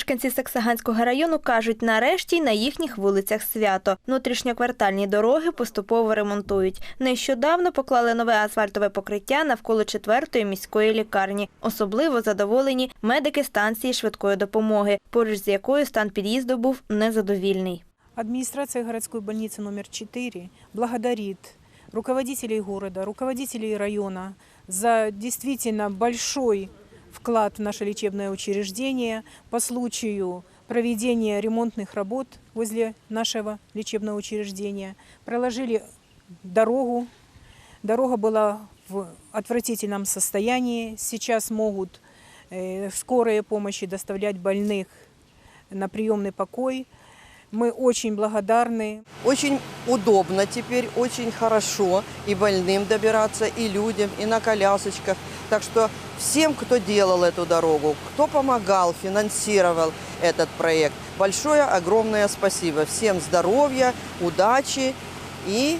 Мешканці Саксаганського району кажуть, нарешті на їхніх вулицях свято. Внутрішньоквартальні дороги поступово ремонтують. Нещодавно поклали нове асфальтове покриття навколо четвертої міської лікарні. Особливо задоволені медики станції швидкої допомоги, поруч з якою стан під'їзду був незадовільний. Администрация городской больницы номер 4 благодарит руководителей города, руководителей района за действительно большой вклад в наше лечебное учреждение по случаю проведения ремонтных работ возле нашего лечебного учреждения. Проложили дорогу. Дорога была в отвратительном состоянии. Сейчас могут э, скорые помощи доставлять больных на приемный покой. Мы очень благодарны. Очень удобно теперь, очень хорошо и больным добираться, и людям, и на колясочках. Так что всем, кто делал эту дорогу, кто помогал, финансировал этот проект, большое, огромное спасибо. Всем здоровья, удачи и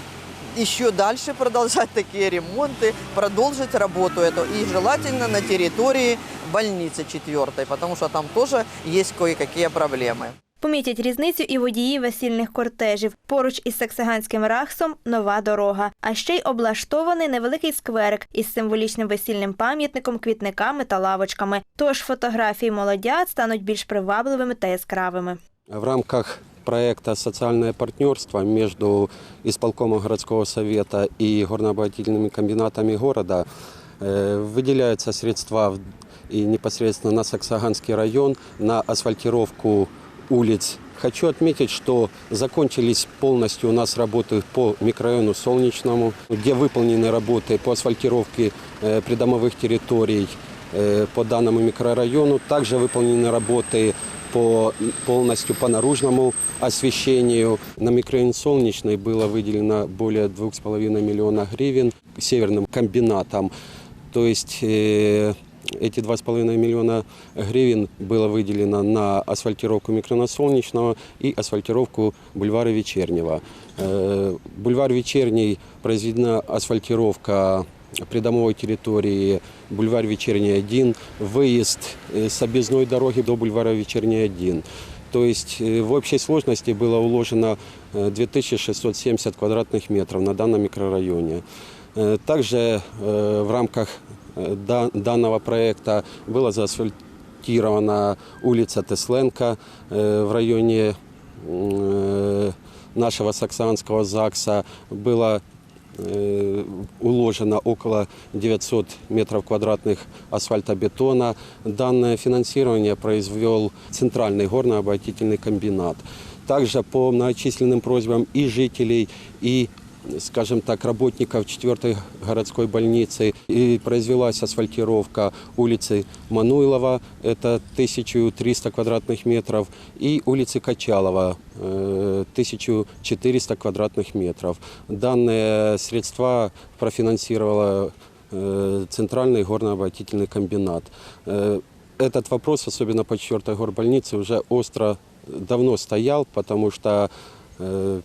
еще дальше продолжать такие ремонты, продолжить работу эту. И желательно на территории больницы четвертой, потому что там тоже есть кое-какие проблемы. Помітять різницю і водії весільних кортежів. Поруч із Саксаганським рахсом нова дорога. А ще й облаштований невеликий скверик із символічним весільним пам'ятником, квітниками та лавочками. Тож фотографії молодят стануть більш привабливими та яскравими. В рамках проекта «Социальное партнерство» между исполкомом городского совета и горнообогатительными комбинатами города э, выделяются средства в- и непосредственно на Саксаганский район на асфальтировку Улиц. Хочу отметить, что закончились полностью у нас работы по микрорайону Солнечному, где выполнены работы по асфальтировке э, придомовых территорий э, по данному микрорайону. Также выполнены работы по, полностью по наружному освещению. На микрорайон Солнечный было выделено более 2,5 миллиона гривен северным комбинатом. То есть э, эти 2,5 миллиона гривен было выделено на асфальтировку микрорайона Солнечного и асфальтировку бульвара Вечернего. Э, Бульвар Вечерний произведена асфальтировка придомовой территории бульвар Вечерний 1, выезд э, с объездной дороги до бульвара Вечерний 1. То есть э, в общей сложности было уложено э, 2670 квадратных метров на данном микрорайоне. Также в рамках данного проекта была заасфальтирована улица Тесленко э, в районе э, нашего саксанского ЗАГСа. Было э, уложено около 900 метров квадратных асфальтобетона. Данное финансирование произвел Центральный горно-обогатительный комбинат. Также по многочисленным просьбам и жителей, и скажем так, работников 4 городской больницы и произвелась асфальтировка улицы Мануйлова, это 1300 квадратных метров, и улицы Качалова, э, 1400 квадратных метров. Данные средства профинансировала э, Центральный горно-обогатительный комбинат. Э, Этот вопрос, особенно по 4 горбольнице, уже остро давно стоял, потому что э,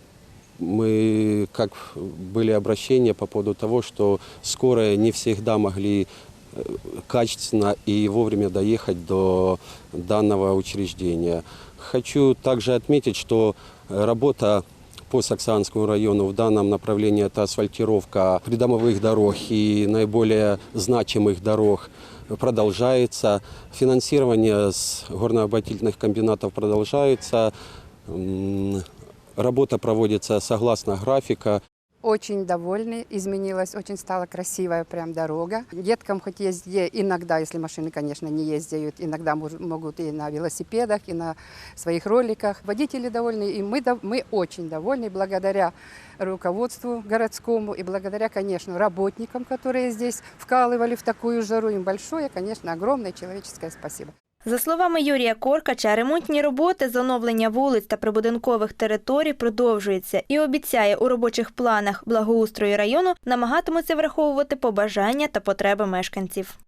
мы, как были обращения по поводу того, что скорые не всегда могли э, качественно и вовремя доехать до данного учреждения. Хочу также отметить, что э, работа по Саксанскому району в данном направлении это асфальтировка придомовых дорог и наиболее значимых дорог продолжается. Финансирование с горнообогатительных комбинатов продолжается. Работа проводится согласно графика. Очень довольны, изменилась, очень стала красивая прям дорога. Деткам хоть езде иногда, если машины, конечно, не ездят, иногда могут и на велосипедах, и на своих роликах. Водители довольны, и мы, мы очень довольны благодаря руководству городскому и благодаря, конечно, работникам, которые здесь вкалывали в такую жару. Им большое, конечно, огромное человеческое спасибо. За словами Юрія Коркача, ремонтні роботи з оновлення вулиць та прибудинкових територій продовжуються і обіцяє у робочих планах благоустрою району намагатимуться враховувати побажання та потреби мешканців.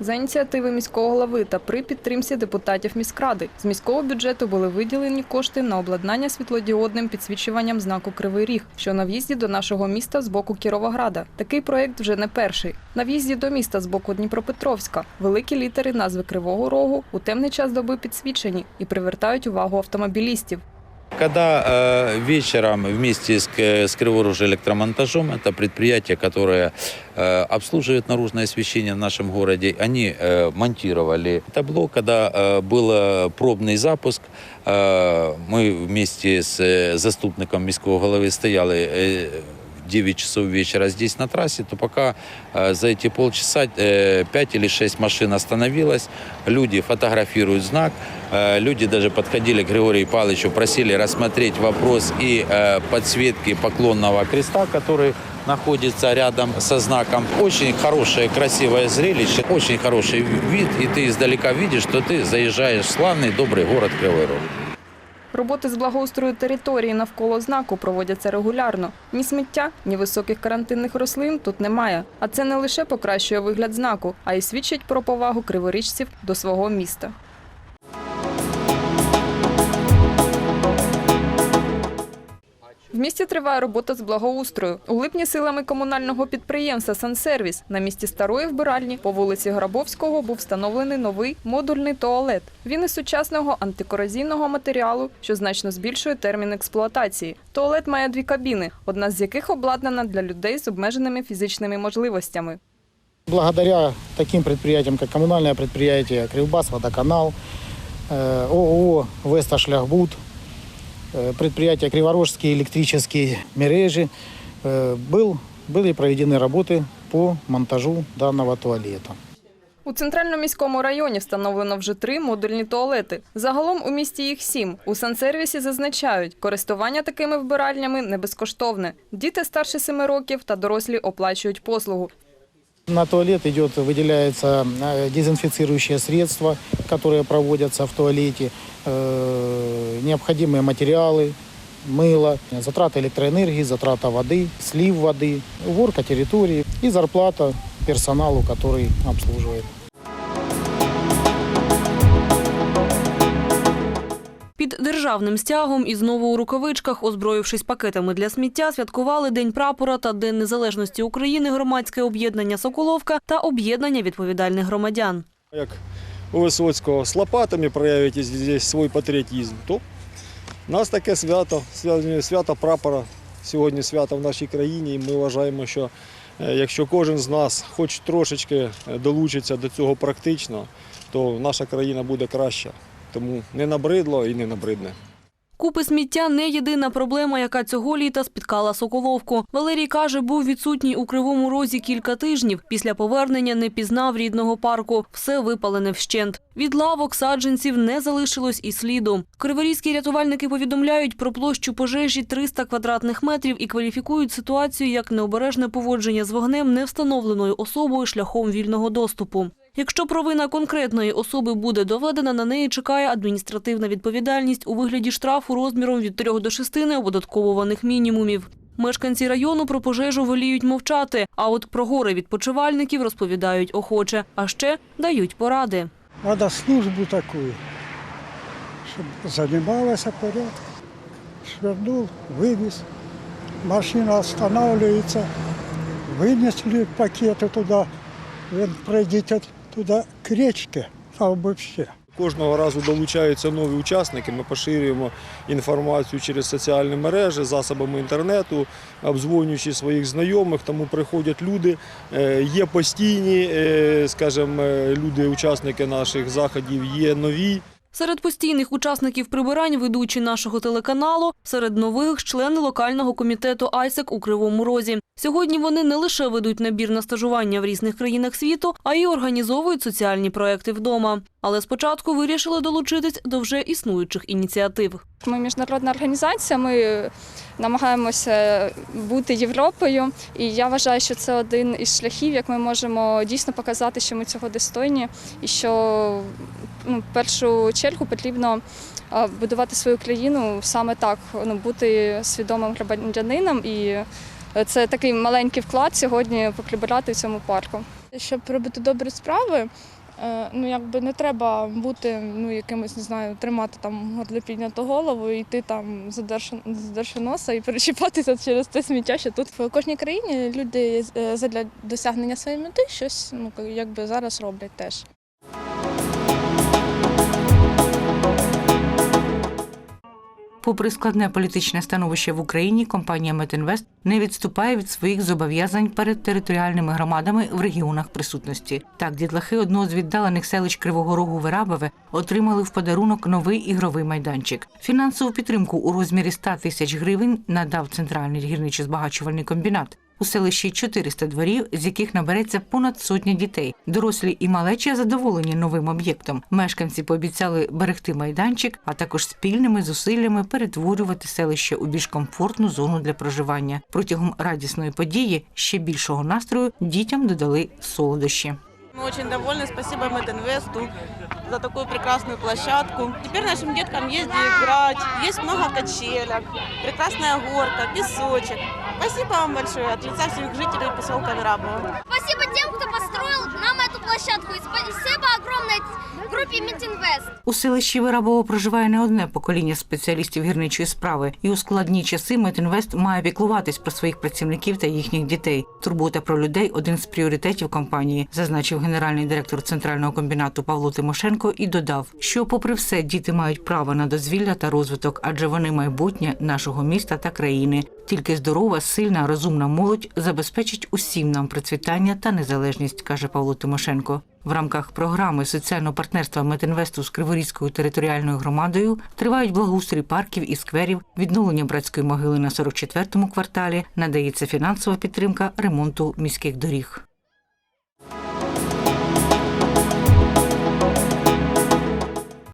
За ініціативи міського голови та при підтримці депутатів міськради з міського бюджету були виділені кошти на обладнання світлодіодним підсвічуванням знаку Кривий Ріг, що на в'їзді до нашого міста з боку Кіровограда. Такий проєкт вже не перший. На в'їзді до міста з боку Дніпропетровська великі літери назви Кривого Рогу у темний час доби підсвічені і привертають увагу автомобілістів. Когда э, вечером вместе с, К- с Криворужье электромонтажом, это предприятие, которое э, обслуживает наружное освещение в нашем городе, они э, монтировали табло, когда э, был э, пробный запуск, э, мы вместе с э, заступником міського голови стояли э, в 9 часов вечера здесь на трассе, то пока э, за эти полчаса э, 5 или 6 машин остановилось, люди фотографируют знак, Э, Люди даже подходили к Григорию Павловичу, просили рассмотреть вопрос и э, подсветки поклонного креста, который находится рядом со знаком. Очень хорошее, красивое зрелище, очень хороший вид, и ты издалека видишь, что ты заезжаешь в славный, добрый город Кривой Рог. Роботи з благоустрою території навколо знаку проводяться регулярно. Ні сміття, ні високих карантинних рослин тут немає. А це не лише покращує вигляд знаку, а й свідчить про повагу криворіжців до свого міста. В місті триває робота з благоустрою. У липні силами комунального підприємства «Сансервіс» на місці старої вбиральні по вулиці Грабовського був встановлений новий модульний туалет. Він із сучасного антикорозійного матеріалу, що значно збільшує термін експлуатації. Туалет має дві кабіни, одна з яких обладнана для людей з обмеженими фізичними можливостями. Благодаря таким предприятиям, как коммунальное предприятие Кривбас, Водоканал, э, ООО Веста Шляхбуд, э, предприятие Криворожские электрические мережи, э, был, были проведены работы по монтажу данного туалета. У центральному міському районі встановлено вже три модульні туалети. Загалом у місті їх сім. У сансервісі зазначають, користування такими вбиральнями не безкоштовне. Діти старше семи років та дорослі оплачують послугу. На туалет идет, выделяется э, дезинфицирующее средство, которое проводятся в туалете, э, необходимые материалы, мыло, затраты электроэнергии, затрата воды, слив воды, уборка территории и зарплата персоналу, который обслуживает. Під державним стягом і знову у рукавичках, озброївшись пакетами для сміття, святкували День прапора та День незалежності України, громадське об'єднання Соколовка та об'єднання відповідальних громадян. Як у Висоцького з лопатами проявите здесь свій патріотизм, то у нас таке свято, свято, прапора. Сьогодні свято в нашій країні, і ми вважаємо, що е, якщо кожен з нас хоч трошечки е, долучиться до цього практично, то наша країна буде краща. Тому не набридло і не набридне. Купи сміття не єдина проблема, яка цього літа спіткала Соколовку. Валерій каже, був відсутній у Кривому Розі кілька тижнів. Після повернення не пізнав рідного парку. Все випалене вщент. Від лавок саджанців не залишилось і сліду. Криворізькі рятувальники повідомляють про площу пожежі 300 квадратних метрів і кваліфікують ситуацію як необережне поводження з вогнем невстановленою особою шляхом вільного доступу. Якщо провина конкретної особи буде доведена, на неї чекає адміністративна відповідальність у вигляді штрафу розміром від 3 до 6 неоподатковуваних мінімумів. Мешканці району про пожежу воліють мовчати, а от про гори відпочивальників розповідають охоче, а ще дають поради. Надо службу такую, чтобы занималась порядком. Свернул, вывез. Машина останавливается. Вынесли пакеты туда. Вы пройдите туда к речке, там вообще. Кожного разу долучаються нові учасники. Ми поширюємо інформацію через соціальні мережі, засобами інтернету, обзвонюючи своїх знайомих. Тому приходять люди. Е, Є постійні, е, скажімо, е, люди, учасники наших заходів, є нові. Серед постійних учасників прибирань ведучі нашого телеканалу, серед нових – члени локального комітету «Айсек» у Кривому Розі. Сьогодні вони не лише ведуть набір на стажування в різних країнах світу, а й організовують соціальні проекти вдома. Але спочатку вирішили долучитись до вже існуючих ініціатив. Ми міжнародна організація. Ми намагаємося бути Європою, і я вважаю, що це один із шляхів, як ми можемо дійсно показати, що ми цього достойні, і що ну, першу чергу потрібно будувати свою країну саме так, ну бути свідомим громадянином. І це такий маленький вклад сьогодні поприбирати в цьому парку. Щоб робити добрі справи, е, ну якби не треба бути ну якимось, не знаю, тримати там підняту голову і йти там задерши носа і перечіпатися через те сміття, що тут в кожній країні люди е, задля досягнення своєї мети щось ну якби зараз роблять теж. Попри складне політичне становище в Україні, компанія Метінвест не відступає від своїх зобов'язань перед територіальними громадами в регіонах присутності. Так, дітлахи одного з віддалених селищ Кривого Рогу Верабове отримали в подарунок новий ігровий майданчик. Фінансову підтримку у розмірі 100 тисяч гривень надав центральний гірничо-збагачувальний комбінат. У селищі 400 дворів, з яких набереться понад сотня дітей. Дорослі і малечі задоволені новим об'єктом. Мешканці пообіцяли берегти майданчик, а також спільними зусиллями перетворювати селище у більш комфортну зону для проживання. Протягом радісної події ще більшого настрою дітям додали солодощі. Мы очень довольны. Спасибо Мединвесту за такую прекрасную площадку. Теперь нашим деткам есть играть. Есть много качелек, прекрасная горка, песочек. Спасибо вам большое от лица всех жителей поселка Верабово. Спасибо тем, кто построил нам площадку. И спасибо огромной группе Митинвест. У селищі Вирабово проживає не одне покоління спеціалістів гірничої справи, і у складні часи Метінвест має піклуватись про своїх працівників та їхніх дітей. Турбота про людей один з пріоритетів компанії, зазначив генеральний директор центрального комбінату Павло Тимошенко і додав, що, попри все, діти мають право на дозвілля та розвиток, адже вони майбутнє нашого міста та країни. Тільки здорова, сильна, розумна молодь забезпечить усім нам процвітання та незалежність, каже Павло Тимошенко. В рамках програми соціального партнерства Метинвесту з Криворізькою територіальною громадою тривають благоустрій парків і скверів, відновлення братської могили на 44-му кварталі, надається фінансова підтримка ремонту міських доріг.